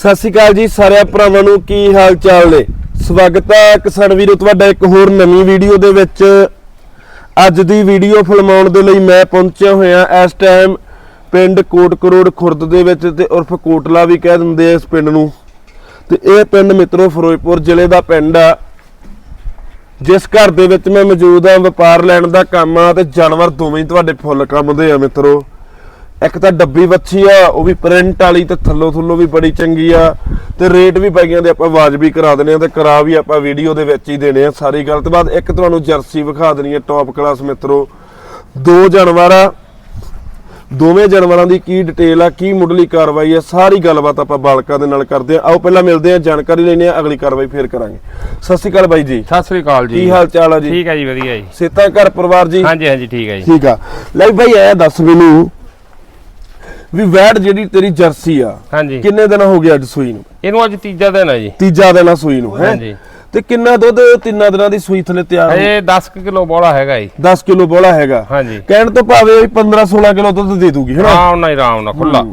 ਸਤਿ ਸ਼੍ਰੀ ਅਕਾਲ ਜੀ ਸਾਰਿਆਂ ਭਰਾਵਾਂ ਨੂੰ ਕੀ ਹਾਲ ਚਾਲ ਨੇ? ਸਵਾਗਤ ਹੈ ਕਿਸਾਨ ਵੀਰੋ ਤੁਹਾਡਾ ਇੱਕ ਹੋਰ ਨਵੀਂ ਵੀਡੀਓ ਦੇ ਵਿੱਚ। ਅੱਜ ਦੀ ਵੀਡੀਓ ਫਿਲਮਾਉਣ ਦੇ ਲਈ ਮੈਂ ਪਹੁੰਚਿਆ ਹੋਇਆ ਇਸ ਟਾਈਮ ਪਿੰਡ ਕੋਟ ਕਰੋੜ ਖੁਰਦ ਦੇ ਵਿੱਚ ਤੇ ਉਰਫ ਕੋਟਲਾ ਵੀ ਕਹਿ ਦਿੰਦੇ ਆ ਇਸ ਪਿੰਡ ਨੂੰ। ਤੇ ਇਹ ਪਿੰਡ ਮਿੱਤਰੋ ਫਿਰੋਜ਼ਪੁਰ ਜ਼ਿਲ੍ਹੇ ਦਾ ਪਿੰਡ ਆ। ਜਿਸ ਘਰ ਦੇ ਵਿੱਚ ਮੈਂ ਮੌਜੂਦ ਆ, ਵਪਾਰ ਲੈਣ ਦਾ ਕੰਮ ਆ ਤੇ ਜਾਨਵਰ ਦੋਵੇਂ ਤੁਹਾਡੇ ਫੁੱਲ ਕੰਮ ਦੇ ਆ ਮਿੱਤਰੋ। ਇੱਕ ਤਾਂ ਡੱਬੀ ਵੱਛੀ ਆ ਉਹ ਵੀ ਪ੍ਰਿੰਟ ਵਾਲੀ ਤੇ ਥੱਲੋ ਥੱਲੋ ਵੀ ਬੜੀ ਚੰਗੀ ਆ। ਤੇ ਰੇਟ ਵੀ ਪਈਆਂ ਦੇ ਆਪਾਂ ਵਾਜਬੀ ਕਰਾ ਦੇਣੇ ਆ ਤੇ ਕਰਾ ਵੀ ਆਪਾਂ ਵੀਡੀਓ ਦੇ ਵਿੱਚ ਹੀ ਦੇਣੇ ਆ ਸਾਰੀ ਗੱਲ। ਤੇ ਬਾਅਦ ਇੱਕ ਤੁਹਾਨੂੰ ਜਰਸੀ ਵਿਖਾ ਦੇਣੀ ਆ ਟੌਪ ਕਲਾਸ ਮਿੱਤਰੋ। ਦੋ ਜਾਨਵਰ ਆ। ਦੋਵੇਂ ਜਾਨਵਰਾਂ ਦੀ ਕੀ ਡਿਟੇਲ ਆ ਕੀ ਮੁੱਢਲੀ ਕਾਰਵਾਈ ਆ ਸਾਰੀ ਗੱਲਬਾਤ ਆਪਾਂ ਬਾਲਕਾਂ ਦੇ ਨਾਲ ਕਰਦੇ ਆ ਆਓ ਪਹਿਲਾਂ ਮਿਲਦੇ ਆ ਜਾਣਕਾਰੀ ਲੈਣੇ ਆ ਅਗਲੀ ਕਾਰਵਾਈ ਫੇਰ ਕਰਾਂਗੇ। ਸਤਿ ਸ਼੍ਰੀ ਅਕਾਲ ਬਾਈ ਜੀ। ਸਤਿ ਸ੍ਰੀ ਅਕਾਲ ਜੀ। ਕੀ ਹਾਲ ਚਾਲ ਆ ਜੀ? ਠੀਕ ਹੈ ਜੀ ਵਧੀਆ ਜੀ। ਸੇਤਾ ਘਰ ਪਰਿਵਾਰ ਜੀ? ਹਾਂਜੀ ਹਾਂਜੀ ਠੀਕ ਹੈ ਜੀ। ਠੀਕ ਆ। ਲੈ ਭਾਈ ਐ ਦੱਸ ਮੈਨੂੰ ਵੀ ਵੈਟ ਜਿਹੜੀ ਤੇਰੀ ਜਰਸੀ ਆ ਹਾਂਜੀ। ਕਿੰਨੇ ਦਿਨ ਹੋ ਗਏ ਅੱਜ ਸੂਈ ਨੂੰ? ਇਹਨੂੰ ਅੱਜ ਤੀਜਾ ਦਿਨ ਹੈ ਜੀ। ਤੀਜਾ ਦਿਨ ਆ ਸੂਈ ਨੂੰ ਹਾਂਜੀ। ਤੇ ਕਿੰਨਾ ਦੁੱਧ ਤਿੰਨਾਂ ਦਿਨਾਂ ਦੀ ਸੂਈ ਥਲੇ ਤਿਆਰ ਹੋ ਇਹ 10 ਕਿਲੋ ਬੋਲਾ ਹੈਗਾ ਜੀ। 10 ਕਿਲੋ ਬੋਲਾ ਹੈਗਾ। ਹਾਂਜੀ। ਕਹਿਣ ਤੋਂ ਭਾਵੇਂ 15 16 ਕਿਲੋ ਦੁੱਧ ਦੇ ਦੂਗੀ ਹੈਨਾ ਆਰਾਮ ਨਾਲ ਆਰਾਮ ਨਾਲ ਖੁੱਲਾ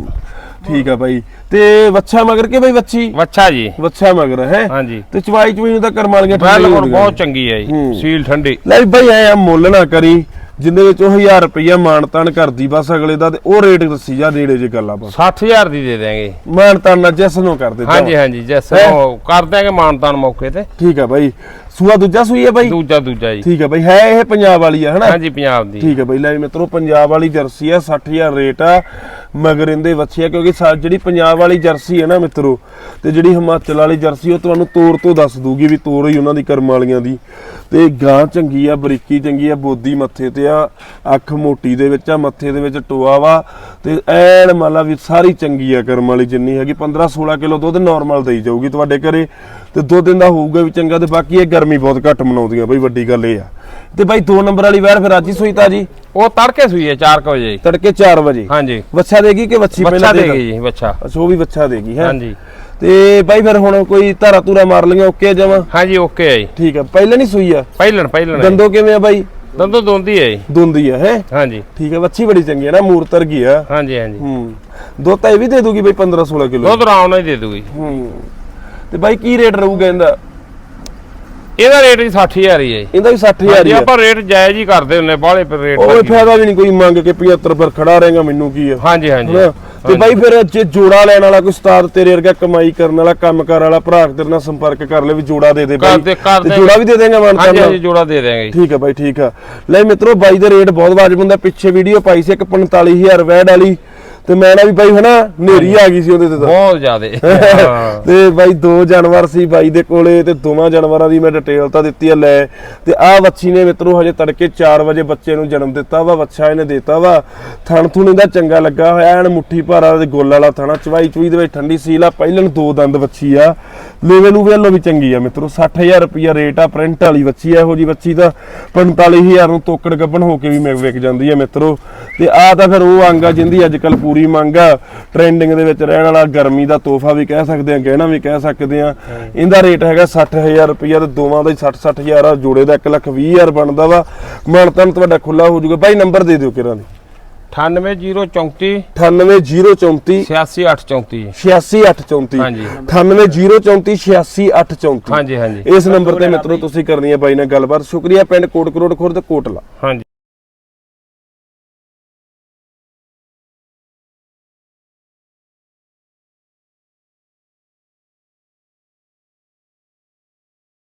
ਠੀਕ ਆ ਬਾਈ। ਤੇ ਵੱਛਾ ਮਗਰ ਕੇ ਬਾਈ ਵੱਛੀ? ਵੱਛਾ ਜੀ। ਵੱਛਾ ਮਗਰ ਹੈ? ਹਾਂਜੀ। ਤੇ ਚਵਾਈ ਚਵਾਈ ਨੂੰ ਤਾਂ ਕਰਮ ਵਾਲੀਆਂ ਬਿਲਕੁਲ ਬਹੁਤ ਚੰਗੀ ਹੈ। ਜੀ ਸੀਲ ਠੰਡੀ। ਲੈ ਭਾਈ ਐ ਮੁੱਲ ਨਾ ਕਰੀ। ਜਿੰਦੇ ਵਿੱਚ ਉਹ 1000 ਰੁਪਇਆ ਮਾਨਤਾਨ ਕਰਦੀ ਬਸ ਅਗਲੇ ਦਾ ਤੇ ਉਹ ਰੇਟ ਦੱਸੀ ਜਾ ਨੇੜੇ ਜੇ ਗੱਲਾਂ ਬਸ। 60000 ਦੀ ਦੇ ਦੇਾਂਗੇ ਮਾਨਤਾਨ ਨਾਲ ਜਿਸ ਨੂੰ ਕਰ ਦਿੱਤਾ। ਹਾਂਜੀ ਹਾਂਜੀ ਜੈਸੇ ਹੈਂ? ਉਹ ਕਰ ਦਿਆਂਗੇ ਮਾਨਤਾਨ ਮੌਕੇ ਤੇ। ਠੀਕ ਆ ਬਾਈ। ਸੂਆ ਦੂਜਾ ਸੂਈ ਹੈ ਬਾਈ? ਦੂਜਾ ਦੂਜਾ ਜੀ। ਠੀਕ ਆ ਬਾਈ ਹੈ ਇਹ ਪੰਜਾਬ ਵਾਲੀ ਆ ਹਨਾ? ਹਾਂਜੀ ਪੰਜਾਬ ਦੀ। ਠੀਕ ਹੈ ਬਾਈ ਲੈ ਵੀ ਮਿੱਤਰੋ ਪੰਜਾਬ ਵਾਲੀ ਜਰਸੀ ਆ 60000 ਰੇਟ ਆ ਮਗਰ ਇਹਦੇ ਵੱਛੀ ਆ ਕਿਉਂਕਿ ਸਾ ਜਿਹੜੀ ਪੰਜਾਬ ਵਾਲੀ ਜਰਸੀ ਹੈ ਨਾ ਮਿੱਤਰੋ ਤੇ ਜਿਹੜੀ ਹਿਮਾਚਲ ਵਾਲੀ ਜਰਸੀ ਉਹ ਤੁਹਾਨੂੰ ਤੋਰ ਤੋਂ ਦੱਸ ਦੂਗੀ ਵੀ ਤੋਰ ਹੀ ਉਹਨਾਂ ਦੀ ਕਰਮ ਵਾਲੀਆਂ ਦੀ। ਤੇ ਗਾਂ ਚੰਗੀ ਆ ਬਰੀਕੀ ਚੰਗੀ ਆ ਬੋਦੀ ਮੱਥੇ ਤੇ ਆ ਅੱਖ ਮੋਟੀ ਦੇ ਵਿੱਚ ਆ ਮੱਥੇ ਦੇ ਵਿੱਚ ਟੋਆ ਵਾ ਤੇ ਐਨ ਮੰਨ ਲਾ ਵੀ ਸਾਰੀ ਚੰਗੀ ਆ ਕਰਮ ਵਾਲੀ ਜਿੰਨੀ ਹੈਗੀ। 15 16 ਕਿਲੋ ਦੁੱਧ ਨਾਰਮਲ ਦੇਈ ਜਾਊਗੀ ਤੁਹਾਡੇ ਘਰੇ ਤੇ ਦੋ ਦਿਨ ਦਾ ਹੋਊਗਾ ਵੀ ਚੰਗਾ ਤੇ ਬਾਕੀ ਇਹ ਗਰਮੀ ਬਹੁਤ ਘੱਟ ਮਨਾਉਂਦੀਆਂ ਬਈ ਵੱਡੀ ਗੱਲ ਇਹ ਆ। ਤੇ ਬਾਈ ਦੋ ਨੰਬਰ ਵਾਲੀ ਵੈਰ ਫਿਰ ਅੱਜ ਹੀ ਸੂਈ ਤਾ ਜੀ ਉਹ ਤੜਕੇ ਸੂਈ ਹੈ 4 ਵਜੇ। ਜੀ ਤੜਕੇ 4 ਵਜੇ? ਹਾਂਜੀ। ਵੱਛਾ ਦੇਗੀ ਕਿ ਵੱਛੀ ਬੱਚਾ ਪਹਿਲਾਂ ਦੇਗੀ? ਜੀ ਬੱਚਾ ਅੱਛਾ ਉਹ ਵੀ ਵੱਛਾ ਦੇਗੀ ਹੈ। ਹਾਂਜੀ। ਤੇ ਬਾਈ ਫਿਰ ਹੁਣ ਕੋਈ ਧਾਰਾ ਧੂਰਾ ਮਾਰ ਲਈਆਂ ਓਕੇ ਜਮਾ? ਹਾਂਜੀ ਓਕੇ ਹੈ ਜੀ। ਠੀਕ ਆ ਪਹਿਲਾਂ ਨਹੀਂ ਸੂਈ ਆ? ਪਹਿਲਣ ਪਹਿਲਣ ਦੰਦੋ ਕਿਵੇਂ ਆ ਬਾਈ? ਦੰਦੋ ਦੋਂਦੀ ਹੈ ਜੀ। ਦੁੰਦੀ ਆ ਹੈ? ਹਾਂਜੀ। ਠੀਕ ਆ ਵੱਛੀ ਬੜੀ ਚੰਗੀ ਆ ਨਾ ਮੂਰਤਰ ਗਈ ਆ। ਹਾਂਜੀ ਹਾਂਜੀ। ਹੂੰ। ਦੋ ਤਾਂ ਇਹ ਵੀ ਦੇ ਦੂਗੀ ਬਈ 15 16 ਕਿਲੋ। ਦੁੱਧ ਨਾਲ ਹੀ ਦੇ ਦੂਗੀ। ਹੂੰ। ਤੇ ਬਾਈ ਕੀ ਰੇਟ ਰਹੂਗਾ ਇਹਦਾ? ਇਹਦਾ ਰੇਟ ਜੀ 60000 ਹੀ ਹੈ ਜੀ। ਇਹਦਾ ਵੀ 60000 ਹਾਂਜੀ ਹੀ ਆ ਆਪਾਂ ਰੇਟ ਜਾਇਜ਼ ਹੀ ਕਰਦੇ ਹੁੰਨੇ ਬਾਹਲੇ ਪਰ ਰੇਟ ਲੱਗੀ। ਫਾਇਦਾ ਵੀ ਨਹੀਂ ਕੋਈ ਮੰਗ ਕੇ 75 ਪਰ ਖੜਾ ਰਹੇਗਾ ਮੈਨੂੰ ਕੀ ਆ ਹਾਂਜੀ ਹਾਂਜੀ? ਤੇ ਬਾਈ ਫਿਰ ਜੇ ਜੋੜਾ ਲੈਣ ਵਾਲਾ ਕੋਈ ਉਸਤਾਦ ਤੇਰੇ ਵਰਗਾ ਕਮਾਈ ਕਰਨ ਵਾਲਾ ਕੰਮਕਾਰ ਵਾਲਾ ਭਰਾ ਤੇਰੇ ਨਾਲ ਸੰਪਰਕ ਕਰ ਲੈ ਵੀ ਜੋੜਾ ਦੇ ਦੇ ਕਰ ਤੇ। ਜੋੜਾ ਵੀ ਦੇ ਦੇਗਾ ਮਨ ਹਾਂਜੀ ਹਾਂਜੀ ਜੋੜਾ ਦੇ ਦਿਆਂਗੇ ਜੀ। ਠੀਕ ਆ ਬਾਈ ਠੀਕ ਆ ਲੈ ਮਿੱਤਰੋ ਬਾਈ ਦਾ ਰੇਟ ਬਹੁਤ ਵਾਜਬ ਹੁੰਦਾ। ਪਿੱਛੇ ਵੀਡੀਓ ਪਾਈ ਸੀ ਇੱਕ 45000 ਵੈਡ ਵਾਲੀ। ਤੇ ਮੈਂ ਨਾ ਵੀ ਬਾਈ ਹਨਾ ਨੇਰੀ ਆ ਗਈ ਸੀ ਉਹਦੇ ਤੇ ਤਾਂ। ਬਹੁਤ ਜ਼ਿਆਦੇ। ਹਾਂ। ਤੇ ਬਾਈ ਦੋ ਜਾਨਵਰ ਸੀ ਬਾਈ ਦੇ ਕੋਲੇ ਤੇ ਦੋਵਾਂ ਜਾਨਵਰਾਂ ਦੀ ਮੈਂ ਡਿਟੇਲ ਤਾਂ ਦਿੱਤੀ ਆ ਲੈ। ਤੇ ਆਹ ਵੱਛੀ ਨੇ ਮਿੱਤਰੋ ਹਜੇ ਤੜਕੇ 4 ਵਜੇ ਬੱਚੇ ਨੂੰ ਜਨਮ ਦਿੱਤਾ ਵਾ ਵੱਛਾ ਇਹਨੇ ਦਿੱਤਾ ਵਾ। ਥਣ ਥੁਣ ਇਹਦਾ ਚੰਗਾ ਲੱਗਾ ਹੋਇਆ ਐਨ ਮੁੱਠੀ ਭਾਰਾ ਤੇ ਗੋਲ ਵਾਲਾ ਥਣਾ ਚਵਾਈ ਚੁਈ ਦੇ ਵਿੱਚ ਠੰਡੀ ਸੀਲ ਆ ਪਹਿਲਣ ਦੋ ਦੰਦ ਵੱਛੀ ਆ। ਲੇਵੇ ਲੂਵੇ ਵੱਲੋਂ ਵੀ ਚੰਗੀ ਆ ਮਿੱਤਰੋ 60000 ਰੁਪਿਆ ਰੇਟ ਆ ਪ੍ਰਿੰਟ ਵਾਲੀ ਵੱਛੀ ਆ ਇਹੋ ਜੀ ਵੱਛੀ ਦਾ 45000 ਨੂੰ ਤੋਕੜ ਗੱਬਣ ਹੋ ਕੇ ਵੀ ਮਿਲ ਵਿਕ ਜਾਂਦੀ ਆ ਮਿੱਤਰੋ। ਤੇ ਆ ਤਾਂ ਫਿਰ ਉਹ ਅੰਗ ਆ ਜਿੰਦੀ ਅੱਜ ਕੱਲ ਪੂਰੀ ਮੰਗ ਆ। ਟ੍ਰੈਂਡਿੰਗ ਦੇ ਵਿੱਚ ਰਹਿਣ ਵਾਲਾ ਗਰਮੀ ਦਾ ਤੋਹਫਾ ਵੀ ਕਹਿ ਸਕਦੇ ਆ ਗਹਿਣਾ ਵੀ ਕਹਿ ਸਕਦੇ ਆ। ਇਹਦਾ ਰੇਟ ਹੈਗਾ 60000 ਰੁਪਿਆ ਤੇ ਦੋਵਾਂ ਦਾ ਹੀ 60 60000 ਆ। ਜੋੜੇ ਦਾ 1 ਲੱਖ 20000 ਬਣਦਾ ਵਾ। ਮਨਤਨ ਤੁਹਾਡਾ ਖੁੱਲਾ ਹੋ ਜਾਊਗਾ। ਬਾਈ ਨੰਬਰ ਦੇ ਦਿਓ ਕਿਰਾਂ ਦੀ? 98034 98034 86834 86834 ਹਾਂਜੀ। 98034 86834 ਹਾਂਜੀ ਹਾਂਜੀ। ਇਸ ਨੰਬਰ ਤੇ ਮਿੱਤਰੋ ਤੁਸੀਂ ਕਰਨੀ ਹੈ ਬਾਈ ਨਾਲ ਗੱਲਬਾਤ। ਸ਼ੁਕਰੀਆ ਪਿੰਡ ਕੋਟ ਕਰੋੜ ਖੁਰਦ ਕੋਟਲਾ। ਹਾਂਜੀ।